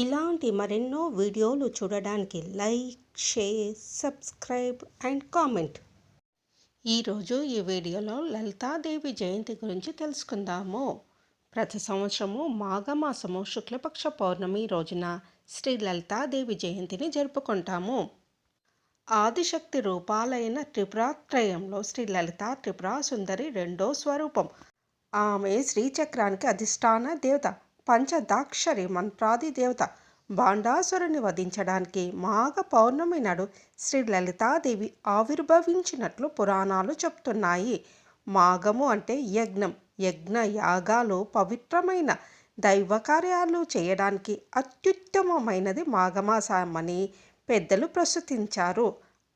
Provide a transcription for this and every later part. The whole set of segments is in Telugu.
ఇలాంటి మరెన్నో వీడియోలు చూడడానికి like share subscribe and comment. ఈరోజు ఈ వీడియోలో లలితాదేవి జయంతి గురించి తెలుసుకుందాము. ప్రతి సంవత్సరము మాఘమాసము శుక్లపక్ష పౌర్ణమి రోజున శ్రీ లలితాదేవి జయంతిని జరుపుకుంటాము. ఆదిశక్తి రూపాలైన త్రిపురాత్రయంలో శ్రీ లలిత త్రిపురా సుందరి రెండో స్వరూపం. ఆమె శ్రీచక్రానికి అధిష్టాన దేవత. పంచదాక్షరి మంత్రాది దేవత బాండాసురుని వధించడానికి మాఘ పౌర్ణమి నాడు శ్రీ లలితాదేవి ఆవిర్భవించినట్లు పురాణాలు చెప్తున్నాయి. మాఘము అంటే యజ్ఞం. యజ్ఞ యాగాలు పవిత్రమైన దైవ కార్యాలు చేయడానికి అత్యుత్తమమైనది మాఘమాసమని పెద్దలు ప్రస్తుతించారు.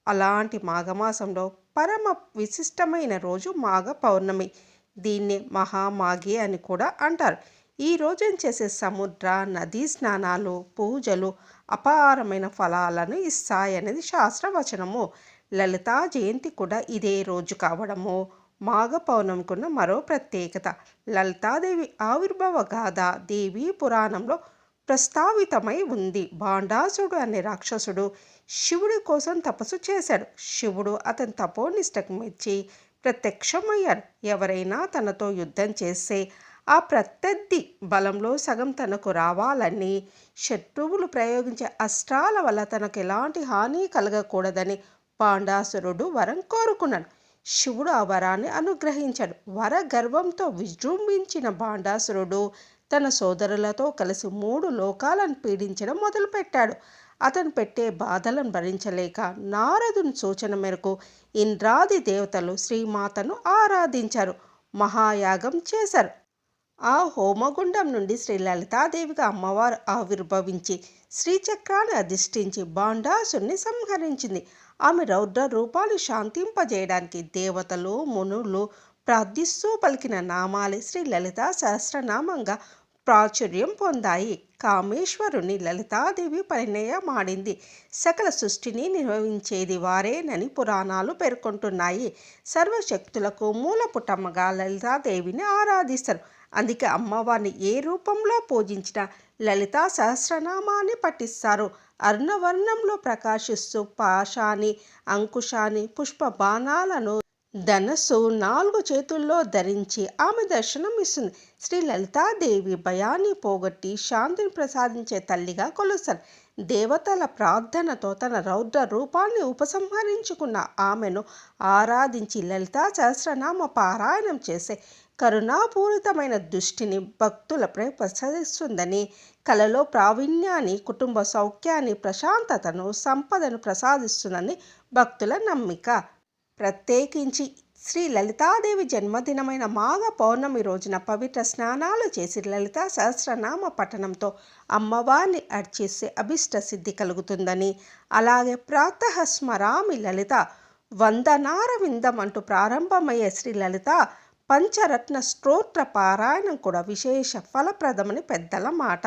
అలాంటి మాఘమాసంలో పరమ విశిష్టమైన రోజు మాఘ పౌర్ణమి. దీన్ని మహామాఘి అని కూడా అంటారు. ఈ రోజున చేసే సముద్ర నదీ స్నానాలు పూజలు అపారమైన ఫలాలను ఇస్తాయనేది శాస్త్రవచనము. లలితా జయంతి కూడా ఇదే రోజు కావడము. మాఘ పౌర్ణమికున్న మరో ప్రత్యేకత. లలితాదేవి ఆవిర్భవ గాథ దేవీ పురాణంలో ప్రస్తావితమై ఉంది. బాండాసుడు అనే రాక్షసుడు శివుడి కోసం తపస్సు చేశాడు. శివుడు అతని తపోనిష్టకు మెచ్చి ప్రత్యక్షమయ్యాడు. ఎవరైనా తనతో యుద్ధం చేస్తే ఆ ప్రత్యర్థి బలంలో సగం తనకు రావాలని శత్రువులు ప్రయోగించే అస్త్రాల వల్ల తనకు ఎలాంటి హాని కలగకూడదని పాండాసురుడు వరం కోరుకున్నాడు. శివుడు ఆ వరాన్ని అనుగ్రహించాడు. వర గర్వంతో విజృంభించిన బాండాసురుడు తన సోదరులతో కలిసి మూడు లోకాలను పీడించడం మొదలుపెట్టాడు. అతను పెట్టే బాధలను భరించలేక నారదుని సూచన మేరకు ఇంద్రాది దేవతలు శ్రీమాతను ఆరాధించారు. మహాయాగం చేశారు. ఆ హోమగుండం నుండి శ్రీ లలితాదేవిగా అమ్మవారు ఆవిర్భవించి శ్రీచక్రాన్ని అధిష్ఠించి బాండాసుని సంహరించింది. ఆమె రౌద్ర రూపాలు శాంతింపజేయడానికి దేవతలు మునులు ప్రార్థిస్తూ పలికిన నామాలే శ్రీ లలిత సహస్రనామంగా ప్రాచుర్యం పొందాయి. కామేశ్వరుని లలితాదేవి పరిణయమాడింది. సకల సృష్టిని నిర్వహించేది వారేనని పురాణాలు పేర్కొంటున్నాయి. సర్వశక్తులకు మూలపుటమ్మగా లలితాదేవిని ఆరాధిస్తారు. అందుకే అమ్మవారిని ఏ రూపంలో పూజించిన లలితా సహస్రనామాన్ని పఠిస్తారు. అర్ణవర్ణంలో ప్రకాశిస్తూ పాశాని అంకుశాని పుష్ప బాణాలను ధనస్సు నాలుగు చేతుల్లో ధరించి ఆమె దర్శనం ఇస్తుంది. శ్రీ లలితాదేవి భయాన్ని పోగొట్టి శాంతిని ప్రసాదించే తల్లిగా కొలుస్తారు. దేవతల ప్రార్థనతో తన రౌద్ర రూపాన్ని ఉపసంహరించుకున్న ఆమెను ఆరాధించి లలితా సహస్రనామ పారాయణం చేసే కరుణాపూరితమైన దృష్టిని భక్తులపై ప్రసాదిస్తుందని కలలో ప్రావీణ్యాన్ని కుటుంబ సౌఖ్యాన్ని ప్రశాంతతను సంపదను ప్రసాదిస్తుందని భక్తుల నమ్మిక. ప్రత్యేకించి శ్రీ లలితాదేవి జన్మదినమైన మాఘ పౌర్ణమి రోజున పవిత్ర స్నానాలు చేసి లలిత సహస్రనామ పఠనంతో అమ్మవారిని అర్చిస్తే అభిష్ట సిద్ధి కలుగుతుందని అలాగే ప్రాతః స్మరామి లలిత వందనార విందం అంటూ ప్రారంభమయ్యే శ్రీ లలిత పంచరత్న స్తోత్ర పారాయణం కూడా విశేష ఫలప్రదమని పెద్దల మాట.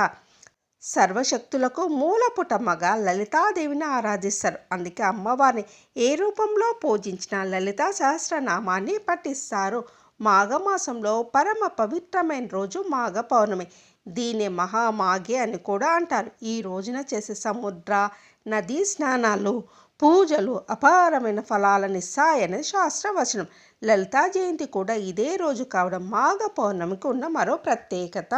సర్వశక్తులకు మూలపుటమ్మగా లలితాదేవిని ఆరాధిస్తారు. అందుకే అమ్మవారిని ఏ రూపంలో పూజించిన లలితా సహస్రనామాన్ని పఠిస్తారు. మాఘమాసంలో పరమ పవిత్రమైన రోజు మాఘ పౌర్ణమి. దీని మహామాఘి అని కూడా అంటారు. ఈ రోజున చేసే సముద్ర నదీ స్నానాలు పూజలు అపారమైన ఫలాలనిస్తాయని శాస్త్రవచనం. లలితా జయంతి కూడా ఇదే రోజు కావడం మాఘ పౌర్ణమికి ఉన్న మరో ప్రత్యేకత.